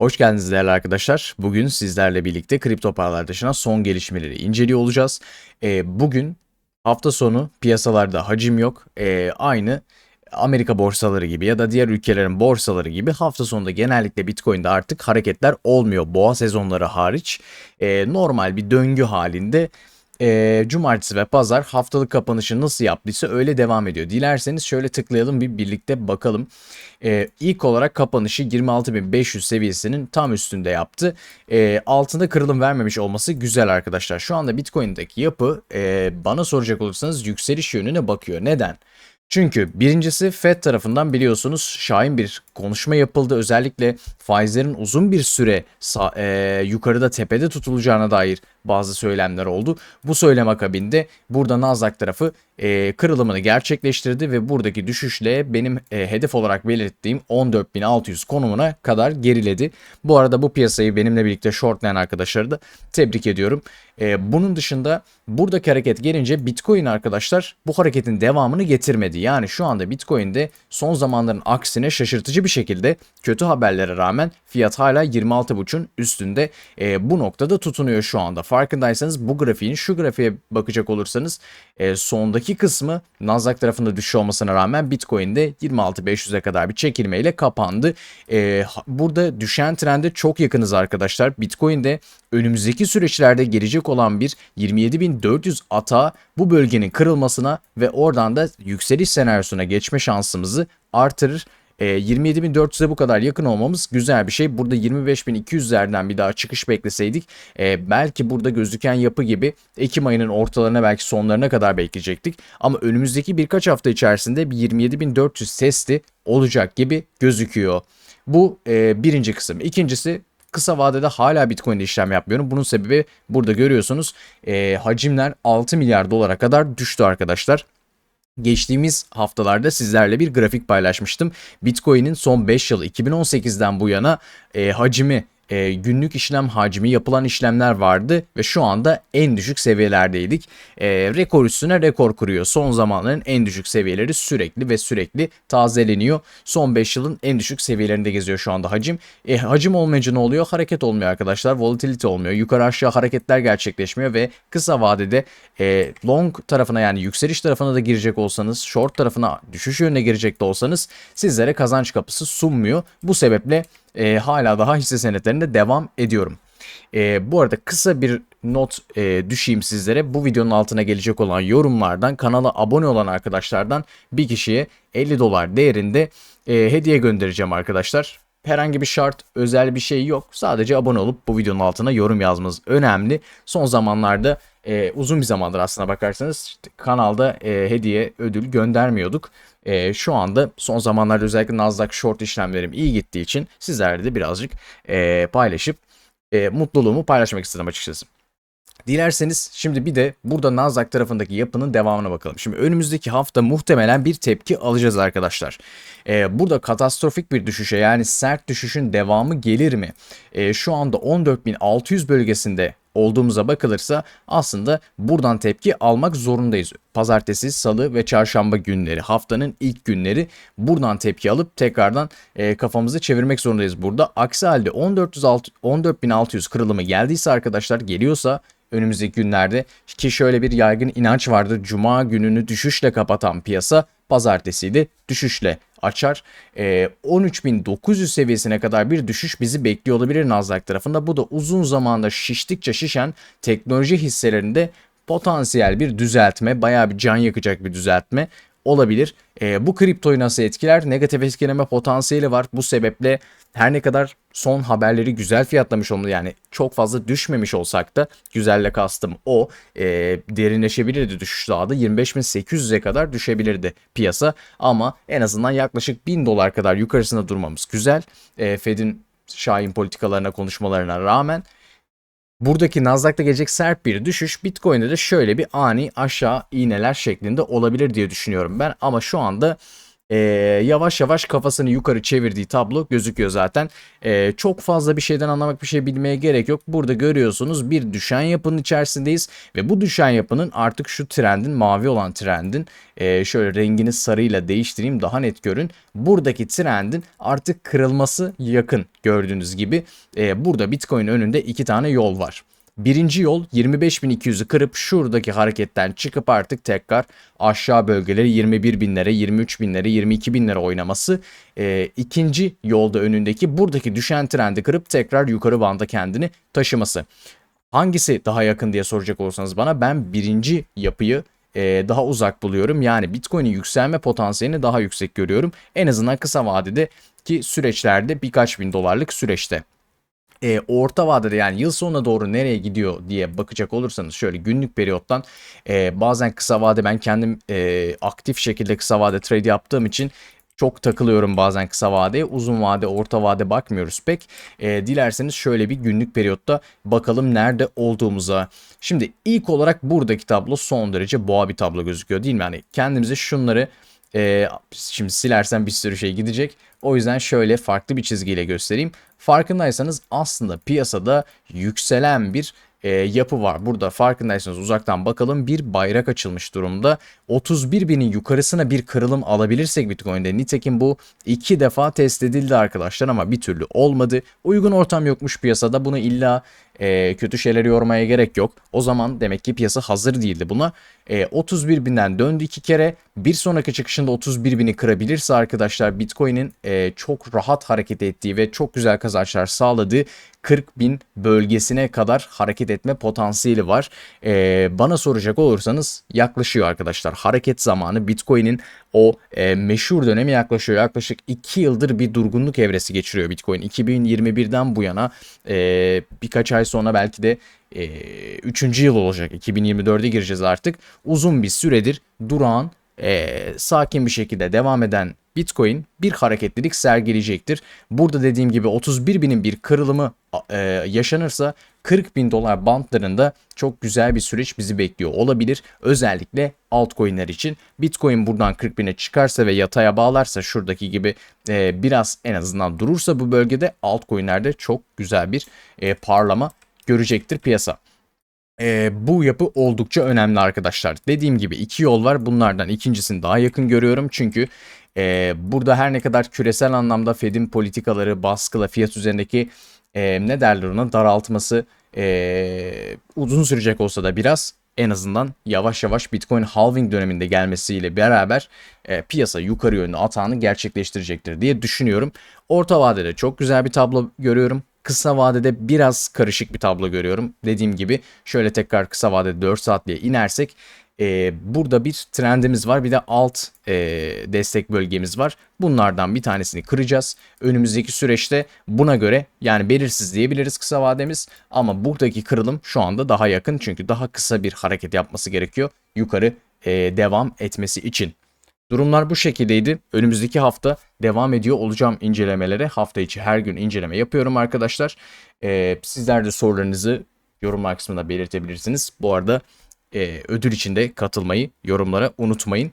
Hoş geldiniz değerli arkadaşlar. Bugün sizlerle birlikte kripto paralar dışına son gelişmeleri inceliyor olacağız. Ee, bugün hafta sonu piyasalarda hacim yok. Ee, aynı Amerika borsaları gibi ya da diğer ülkelerin borsaları gibi hafta sonunda genellikle Bitcoin'de artık hareketler olmuyor. Boğa sezonları hariç Ee, normal bir döngü halinde e, cumartesi ve pazar haftalık kapanışı nasıl yaptıysa öyle devam ediyor. Dilerseniz şöyle tıklayalım bir birlikte bakalım. E, ilk olarak kapanışı 26.500 seviyesinin tam üstünde yaptı. E, altında kırılım vermemiş olması güzel arkadaşlar. Şu anda Bitcoin'deki yapı e, bana soracak olursanız yükseliş yönüne bakıyor. Neden? Çünkü birincisi Fed tarafından biliyorsunuz şahin bir konuşma yapıldı. Özellikle faizlerin uzun bir süre e, yukarıda tepede tutulacağına dair bazı söylemler oldu. Bu söylem akabinde burada Nasdaq tarafı e, kırılımını gerçekleştirdi ve buradaki düşüşle benim e, hedef olarak belirttiğim 14.600 konumuna kadar geriledi. Bu arada bu piyasayı benimle birlikte shortlayan arkadaşları da tebrik ediyorum. E, bunun dışında buradaki hareket gelince Bitcoin arkadaşlar bu hareketin devamını getirmedi. Yani şu anda Bitcoin'de son zamanların aksine şaşırtıcı bir şekilde kötü haberlere rağmen fiyat hala 26.5'un üstünde e, bu noktada tutunuyor şu anda. Farkındaysanız bu grafiğin şu grafiğe bakacak olursanız e, sondaki kısmı Nasdaq tarafında düşüş olmasına rağmen Bitcoin'de 26.500'e kadar bir çekilmeyle kapandı. E, burada düşen trende çok yakınız arkadaşlar. Bitcoin'de önümüzdeki süreçlerde gelecek olan bir 27.400 ata bu bölgenin kırılmasına ve oradan da yükseliş senaryosuna geçme şansımızı artırır. E, 27.400'e bu kadar yakın olmamız güzel bir şey. Burada 25.200'lerden bir daha çıkış bekleseydik e, belki burada gözüken yapı gibi Ekim ayının ortalarına belki sonlarına kadar bekleyecektik. Ama önümüzdeki birkaç hafta içerisinde bir 27.400 testi olacak gibi gözüküyor. Bu e, birinci kısım. İkincisi kısa vadede hala Bitcoin'de işlem yapmıyorum. Bunun sebebi burada görüyorsunuz e, hacimler 6 milyar dolara kadar düştü arkadaşlar. Geçtiğimiz haftalarda sizlerle bir grafik paylaşmıştım. Bitcoin'in son 5 yılı 2018'den bu yana e, hacmi e, günlük işlem hacmi yapılan işlemler vardı ve şu anda en düşük seviyelerdeydik. E, rekor üstüne rekor kuruyor. Son zamanların en düşük seviyeleri sürekli ve sürekli tazeleniyor. Son 5 yılın en düşük seviyelerinde geziyor şu anda hacim. E, hacim olmayınca ne oluyor? Hareket olmuyor arkadaşlar. Volatility olmuyor. Yukarı aşağı hareketler gerçekleşmiyor ve kısa vadede e, long tarafına yani yükseliş tarafına da girecek olsanız, short tarafına düşüş yönüne girecek de olsanız sizlere kazanç kapısı sunmuyor. Bu sebeple e, hala daha hisse senetlerinde devam ediyorum. E, bu arada kısa bir not e, düşeyim sizlere. Bu videonun altına gelecek olan yorumlardan kanala abone olan arkadaşlardan bir kişiye 50 dolar değerinde e, hediye göndereceğim arkadaşlar. Herhangi bir şart, özel bir şey yok. Sadece abone olup bu videonun altına yorum yazmanız önemli. Son zamanlarda e, uzun bir zamandır aslına bakarsanız işte kanalda e, hediye, ödül göndermiyorduk. E, şu anda son zamanlarda özellikle Nasdaq short işlemlerim iyi gittiği için sizlerle de birazcık e, paylaşıp e, mutluluğumu paylaşmak istedim açıkçası. Dilerseniz şimdi bir de burada Nasdaq tarafındaki yapının devamına bakalım. Şimdi önümüzdeki hafta muhtemelen bir tepki alacağız arkadaşlar. Ee, burada katastrofik bir düşüşe yani sert düşüşün devamı gelir mi? Ee, şu anda 14.600 bölgesinde olduğumuza bakılırsa aslında buradan tepki almak zorundayız. Pazartesi, salı ve çarşamba günleri haftanın ilk günleri buradan tepki alıp tekrardan e, kafamızı çevirmek zorundayız burada. Aksi halde 14.600 kırılımı geldiyse arkadaşlar geliyorsa önümüzdeki günlerde ki şöyle bir yaygın inanç vardır. Cuma gününü düşüşle kapatan piyasa pazartesi de düşüşle açar. E, 13.900 seviyesine kadar bir düşüş bizi bekliyor olabilir Nasdaq tarafında. Bu da uzun zamanda şiştikçe şişen teknoloji hisselerinde potansiyel bir düzeltme, bayağı bir can yakacak bir düzeltme olabilir. E, bu kriptoyu nasıl etkiler? Negatif etkileme potansiyeli var. Bu sebeple her ne kadar son haberleri güzel fiyatlamış olmalı yani çok fazla düşmemiş olsak da güzelle kastım o e, derinleşebilirdi düşüş daha da 25.800'e kadar düşebilirdi piyasa ama en azından yaklaşık 1000 dolar kadar yukarısında durmamız güzel. E, Fed'in şahin politikalarına konuşmalarına rağmen Buradaki Nasdaq'ta gelecek sert bir düşüş Bitcoin'de de şöyle bir ani aşağı iğneler şeklinde olabilir diye düşünüyorum ben. Ama şu anda e, yavaş yavaş kafasını yukarı çevirdiği tablo gözüküyor zaten. E, çok fazla bir şeyden anlamak bir şey bilmeye gerek yok. Burada görüyorsunuz bir düşen yapının içerisindeyiz ve bu düşen yapının artık şu trendin mavi olan trendin e, şöyle rengini sarıyla değiştireyim daha net görün. Buradaki trendin artık kırılması yakın gördüğünüz gibi. E, burada Bitcoin önünde iki tane yol var. Birinci yol 25.200'ü kırıp şuradaki hareketten çıkıp artık tekrar aşağı bölgeleri 21 binlere, 23 binlere, 22 binlere oynaması. E, ikinci yolda önündeki buradaki düşen trendi kırıp tekrar yukarı banda kendini taşıması. Hangisi daha yakın diye soracak olursanız bana ben birinci yapıyı e, daha uzak buluyorum. Yani Bitcoin'in yükselme potansiyelini daha yüksek görüyorum. En azından kısa vadede ki süreçlerde birkaç bin dolarlık süreçte e, orta vadede yani yıl sonuna doğru nereye gidiyor diye bakacak olursanız şöyle günlük periyottan e, bazen kısa vade ben kendim e, aktif şekilde kısa vade trade yaptığım için çok takılıyorum bazen kısa vadeye. Uzun vade, orta vade bakmıyoruz pek. E, dilerseniz şöyle bir günlük periyotta bakalım nerede olduğumuza. Şimdi ilk olarak buradaki tablo son derece boğa bir tablo gözüküyor değil mi? Yani kendimize şunları e, şimdi silersen bir sürü şey gidecek. O yüzden şöyle farklı bir çizgiyle göstereyim. Farkındaysanız aslında piyasada yükselen bir e, yapı var. Burada farkındaysanız uzaktan bakalım bir bayrak açılmış durumda. 31 binin yukarısına bir kırılım alabilirsek Bitcoin'de nitekim bu iki defa test edildi arkadaşlar ama bir türlü olmadı. Uygun ortam yokmuş piyasada bunu illa e, kötü şeyleri yormaya gerek yok. O zaman demek ki piyasa hazır değildi buna. E, 31 binden döndü iki kere. Bir sonraki çıkışında 31 bini kırabilirse arkadaşlar Bitcoin'in e, çok rahat hareket ettiği ve çok güzel kazançlar sağladığı 40 bin bölgesine kadar hareket etme potansiyeli var. E, bana soracak olursanız yaklaşıyor arkadaşlar. Hareket zamanı Bitcoin'in o e, meşhur dönemi yaklaşıyor. Yaklaşık 2 yıldır bir durgunluk evresi geçiriyor Bitcoin. 2021'den bu yana e, birkaç ay sonra belki de e, 3. yıl olacak. 2024'e gireceğiz artık. Uzun bir süredir durağan, e, sakin bir şekilde devam eden Bitcoin bir hareketlilik sergileyecektir. Burada dediğim gibi 31 binin bir kırılımı e, yaşanırsa 40 bin dolar bantlarında çok güzel bir süreç bizi bekliyor olabilir. Özellikle altcoin'ler için. Bitcoin buradan 40 bine çıkarsa ve yataya bağlarsa şuradaki gibi e, biraz en azından durursa bu bölgede altcoin'lerde çok güzel bir e, parlama görecektir piyasa. E, bu yapı oldukça önemli arkadaşlar. Dediğim gibi iki yol var. Bunlardan ikincisini daha yakın görüyorum. Çünkü e, burada her ne kadar küresel anlamda Fed'in politikaları baskıla fiyat üzerindeki e, ne derler ona daraltması e, uzun sürecek olsa da biraz en azından yavaş yavaş Bitcoin halving döneminde gelmesiyle beraber e, piyasa yukarı yönlü atağını gerçekleştirecektir diye düşünüyorum. Orta vadede çok güzel bir tablo görüyorum. Kısa vadede biraz karışık bir tablo görüyorum. Dediğim gibi şöyle tekrar kısa vadede 4 saatliğe inersek e, burada bir trendimiz var. Bir de alt e, destek bölgemiz var. Bunlardan bir tanesini kıracağız. Önümüzdeki süreçte buna göre yani belirsiz diyebiliriz kısa vademiz. Ama buradaki kırılım şu anda daha yakın. Çünkü daha kısa bir hareket yapması gerekiyor. Yukarı e, devam etmesi için. Durumlar bu şekildeydi. Önümüzdeki hafta devam ediyor olacağım incelemelere. Hafta içi her gün inceleme yapıyorum arkadaşlar. Ee, sizler de sorularınızı yorumlar kısmında belirtebilirsiniz. Bu arada e, ödül için de katılmayı yorumlara unutmayın.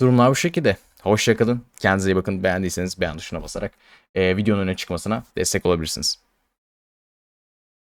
Durumlar bu şekilde. Hoşçakalın. Kendinize iyi bakın. Beğendiyseniz beğen tuşuna basarak e, videonun öne çıkmasına destek olabilirsiniz.